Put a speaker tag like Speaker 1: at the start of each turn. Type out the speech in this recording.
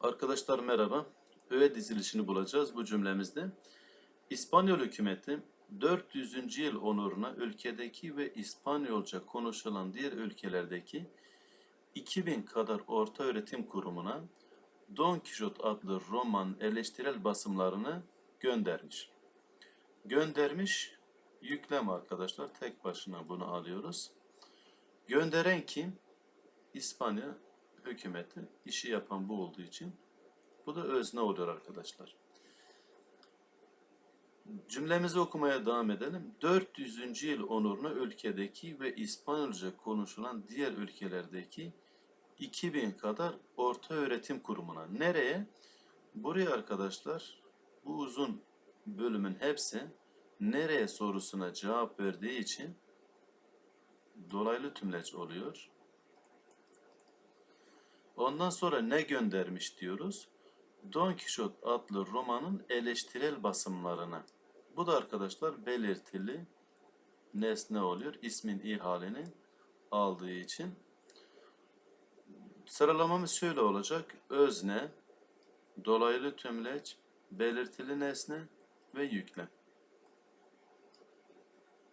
Speaker 1: Arkadaşlar merhaba. Öğe dizilişini bulacağız bu cümlemizde. İspanyol hükümeti 400. yıl onuruna ülkedeki ve İspanyolca konuşulan diğer ülkelerdeki 2000 kadar orta öğretim kurumuna Don Quixote adlı roman eleştirel basımlarını göndermiş. Göndermiş, yüklem arkadaşlar. Tek başına bunu alıyoruz. Gönderen kim? İspanya hükümeti. işi yapan bu olduğu için bu da özne oluyor arkadaşlar. Cümlemizi okumaya devam edelim. 400. yıl onuruna ülkedeki ve İspanyolca konuşulan diğer ülkelerdeki 2000 kadar orta öğretim kurumuna. Nereye? Buraya arkadaşlar bu uzun bölümün hepsi nereye sorusuna cevap verdiği için dolaylı tümleç oluyor. Ondan sonra ne göndermiş diyoruz? Don Quixote adlı romanın eleştirel basımlarına. Bu da arkadaşlar belirtili nesne oluyor. İsmin i halini aldığı için. Sıralamamız şöyle olacak. Özne, dolaylı tümleç, belirtili nesne ve yüklem.